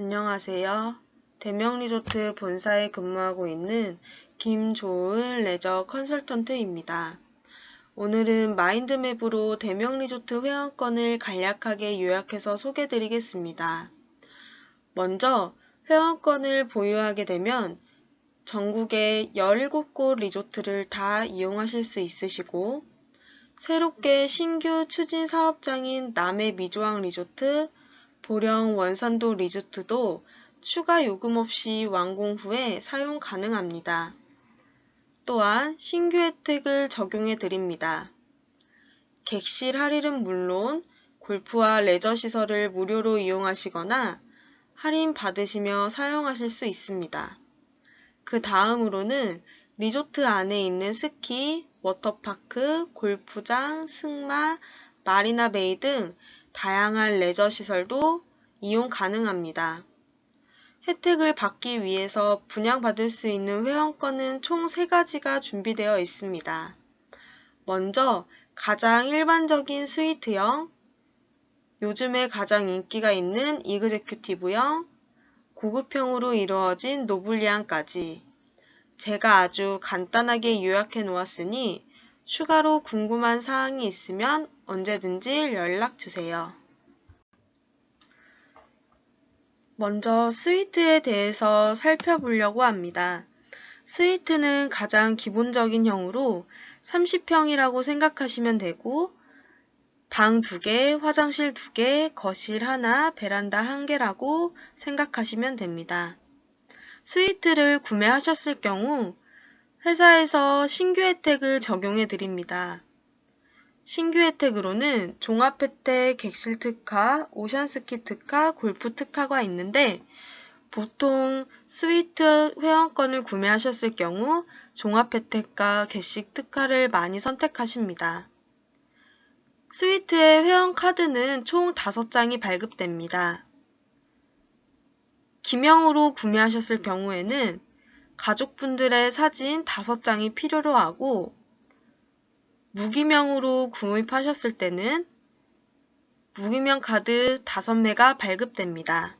안녕하세요. 대명리조트 본사에 근무하고 있는 김조은 레저 컨설턴트입니다. 오늘은 마인드맵으로 대명리조트 회원권을 간략하게 요약해서 소개드리겠습니다. 먼저 회원권을 보유하게 되면 전국의 17곳 리조트를 다 이용하실 수 있으시고 새롭게 신규 추진 사업장인 남해 미조항 리조트, 보령 원산도 리조트도 추가 요금 없이 완공 후에 사용 가능합니다. 또한 신규 혜택을 적용해 드립니다. 객실 할인은 물론 골프와 레저 시설을 무료로 이용하시거나 할인 받으시며 사용하실 수 있습니다. 그 다음으로는 리조트 안에 있는 스키, 워터파크, 골프장, 승마, 마리나 베이 등 다양한 레저 시설도 이용 가능합니다. 혜택을 받기 위해서 분양받을 수 있는 회원권은 총 3가지가 준비되어 있습니다. 먼저 가장 일반적인 스위트형, 요즘에 가장 인기가 있는 이그제큐티브형, 고급형으로 이루어진 노블리안까지 제가 아주 간단하게 요약해 놓았으니 추가로 궁금한 사항이 있으면 언제든지 연락 주세요. 먼저 스위트에 대해서 살펴보려고 합니다. 스위트는 가장 기본적인 형으로 30평이라고 생각하시면 되고 방 2개, 화장실 2개, 거실 하나, 베란다 1개라고 생각하시면 됩니다. 스위트를 구매하셨을 경우 회사에서 신규 혜택을 적용해 드립니다. 신규 혜택으로는 종합 혜택, 객실 특화, 오션스키 특화, 골프 특화가 있는데 보통 스위트 회원권을 구매하셨을 경우 종합 혜택과 객실 특화를 많이 선택하십니다. 스위트의 회원 카드는 총 5장이 발급됩니다. 기명으로 구매하셨을 경우에는 가족분들의 사진 5장이 필요로 하고 무기명으로 구입하셨을 때는 무기명 카드 5매가 발급됩니다.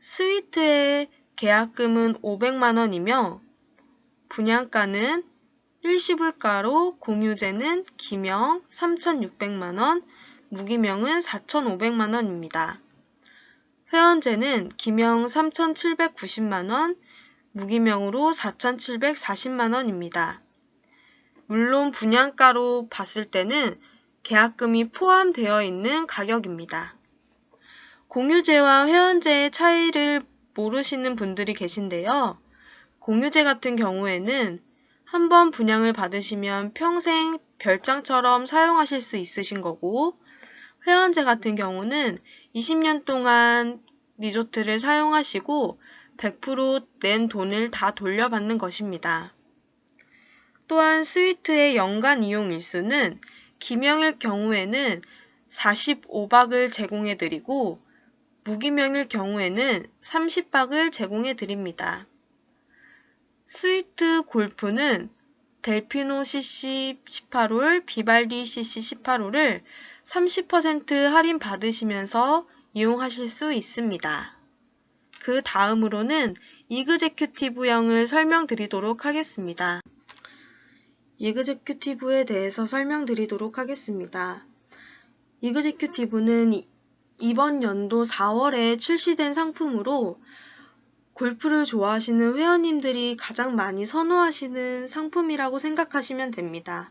스위트의 계약금은 500만원이며 분양가는 일시불가로 공유제는 기명 3,600만원, 무기명은 4,500만원입니다. 회원제는 기명 3,790만원, 무기명으로 4,740만원입니다. 물론 분양가로 봤을 때는 계약금이 포함되어 있는 가격입니다. 공유제와 회원제의 차이를 모르시는 분들이 계신데요. 공유제 같은 경우에는 한 번 분양을 받으시면 평생 별장처럼 사용하실 수 있으신 거고, 회원제 같은 경우는 20년 동안 리조트를 사용하시고 100%낸 돈을 다 돌려받는 것입니다. 또한 스위트의 연간 이용 일수는 기명일 경우에는 45박을 제공해 드리고 무기명일 경우에는 30박을 제공해 드립니다. 스위트 골프는 델피노 CC 18홀, 비발디 CC 18홀을 30% 할인 받으시면서 이용하실 수 있습니다. 그 다음으로는 이그제큐티브형을 설명드리도록 하겠습니다. 이그제큐티브에 대해서 설명드리도록 하겠습니다. 이그제큐티브는 이번 연도 4월에 출시된 상품으로 골프를 좋아하시는 회원님들이 가장 많이 선호하시는 상품이라고 생각하시면 됩니다.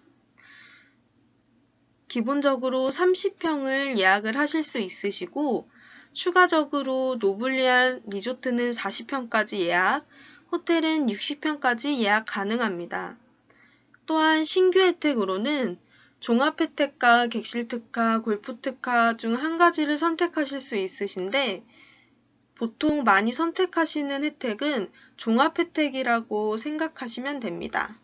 기본적으로 30평을 예약을 하실 수 있으시고 추가적으로 노블리안 리조트는 40평까지 예약, 호텔은 60평까지 예약 가능합니다. 또한 신규 혜택으로는 종합 혜택과 객실 특화, 골프 특화 중 한 가지를 선택하실 수 있으신데 보통 많이 선택하시는 혜택은 종합 혜택이라고 생각하시면 됩니다.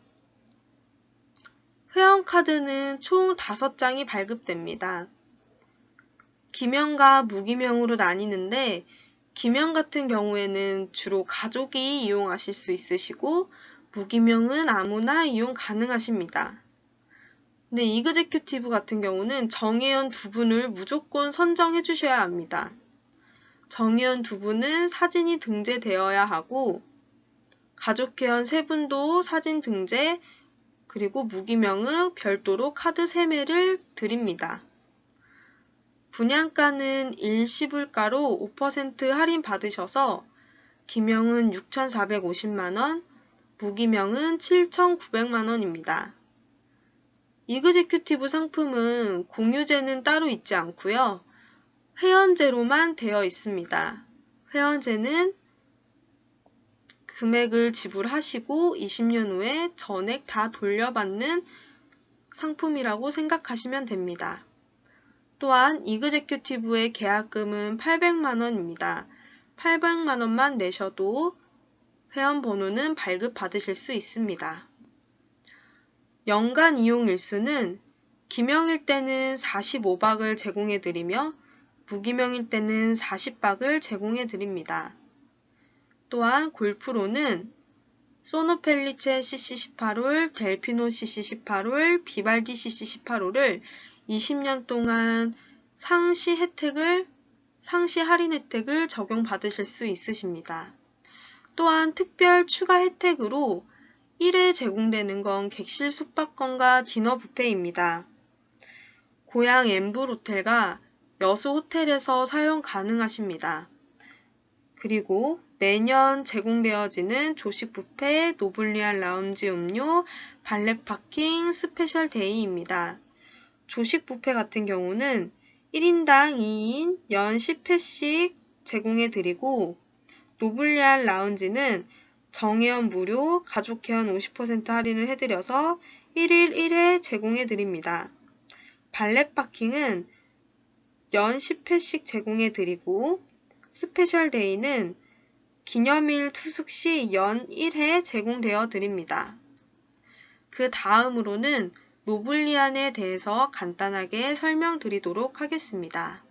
회원카드는 총 5장이 발급됩니다. 기명과 무기명으로 나뉘는데 기명 같은 경우에는 주로 가족이 이용하실 수 있으시고 무기명은 아무나 이용 가능하십니다. 근데 이그제큐티브 같은 경우는 정회원 두 분을 무조건 선정해 주셔야 합니다. 정의원 두 분은 사진이 등재되어야 하고 가족회원 세 분도 사진 등재 그리고 무기명은 별도로 카드 3매를 드립니다. 분양가는 일시불가로 5% 할인 받으셔서 기명은 6,450만원, 무기명은 7,900만 원입니다. 이그제큐티브 상품은 공유제는 따로 있지 않고요. 회원제로만 되어 있습니다. 회원제는 금액을 지불하시고 20년 후에 전액 다 돌려받는 상품이라고 생각하시면 됩니다. 또한 이그제큐티브의 계약금은 800만원입니다. 800만원만 내셔도 회원 번호는 발급 받으실 수 있습니다. 연간 이용 일수는 기명일 때는 45박을 제공해 드리며 무기명일 때는 40박을 제공해 드립니다. 또한 골프로는 소노펠리체 CC18홀, 델피노 CC18홀, 비발디 CC18홀을 20년 동안 상시 혜택을 상시 할인 혜택을 적용받으실 수 있으십니다. 또한 특별 추가 혜택으로 1회 제공되는 건 객실 숙박권과 디너 뷔페입니다. 고향 엠블 호텔과 여수 호텔에서 사용 가능하십니다. 그리고 매년 제공되어지는 조식 뷔페, 노블리안 라운지 음료, 발렛 파킹, 스페셜 데이입니다. 조식 뷔페 같은 경우는 1인당 2인 연 10회씩 제공해 드리고 노블리안 라운지는 정회원 무료, 가족회원 50% 할인을 해드려서 1일 1회 제공해 드립니다. 발렛 파킹은 연 10회씩 제공해 드리고 스페셜 데이는 기념일 투숙 시 연 1회 제공되어 드립니다. 그 다음으로는 노블리안에 대해서 간단하게 설명드리도록 하겠습니다.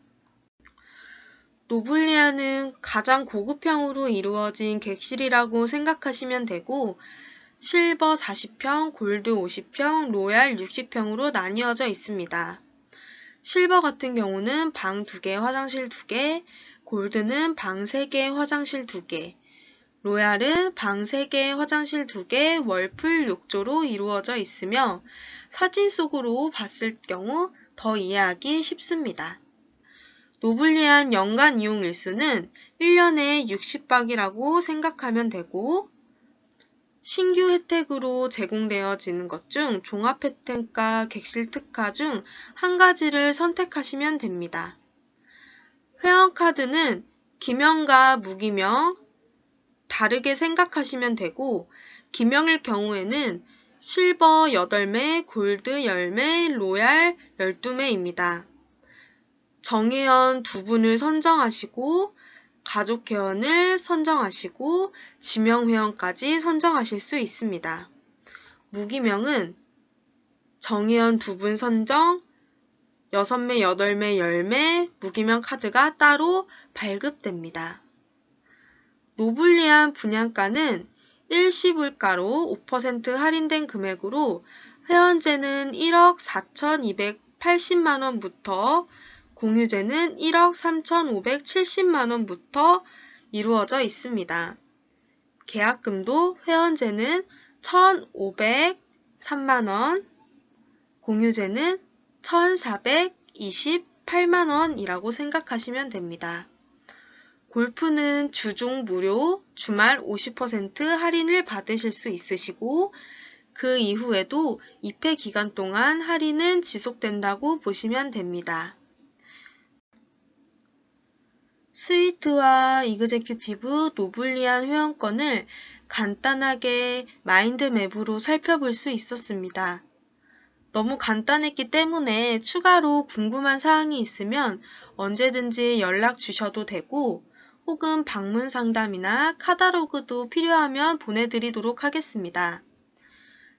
노블리안은 가장 고급형으로 이루어진 객실이라고 생각하시면 되고 실버 40평, 골드 50평, 로얄 60평으로 나뉘어져 있습니다. 실버 같은 경우는 방 2개, 화장실 2개, 골드는 방 3개, 화장실 2개, 로얄은 방 3개, 화장실 2개, 월풀 욕조로 이루어져 있으며 사진 속으로 봤을 경우 더 이해하기 쉽습니다. 노블리안 연간 이용 일수는 1년에 60박이라고 생각하면 되고 신규 혜택으로 제공되어지는 것 중 종합 혜택과 객실 특화 중 한 가지를 선택하시면 됩니다. 회원카드는 기명과 무기명 다르게 생각하시면 되고 기명일 경우에는 실버 8매, 골드 10매, 로얄 12매입니다. 정회원 두 분을 선정하시고 가족 회원을 선정하시고 지명 회원까지 선정하실 수 있습니다. 무기명은 정회원 두 분 선정, 6매, 8매, 10매 무기명 카드가 따로 발급됩니다. 노블리안 분양가는 일시불가로 5% 할인된 금액으로 회원제는 1억 4,280만원부터 공유제는 1억 3,570만원부터 이루어져 있습니다. 계약금도 회원제는 1,503만원, 공유제는 1,428만원이라고 생각하시면 됩니다. 골프는 주중 무료, 주말 50% 할인을 받으실 수 있으시고 그 이후에도 2회 기간 동안 할인은 지속된다고 보시면 됩니다. 스위트와 이그제큐티브 노블리안 회원권을 간단하게 마인드맵으로 살펴볼 수 있었습니다. 너무 간단했기 때문에 추가로 궁금한 사항이 있으면 언제든지 연락 주셔도 되고 혹은 방문 상담이나 카다로그도 필요하면 보내드리도록 하겠습니다.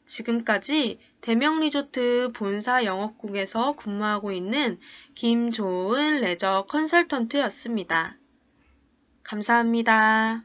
지금까지 대명리조트 본사 영업국에서 근무하고 있는 김조은 레저 컨설턴트였습니다. 감사합니다.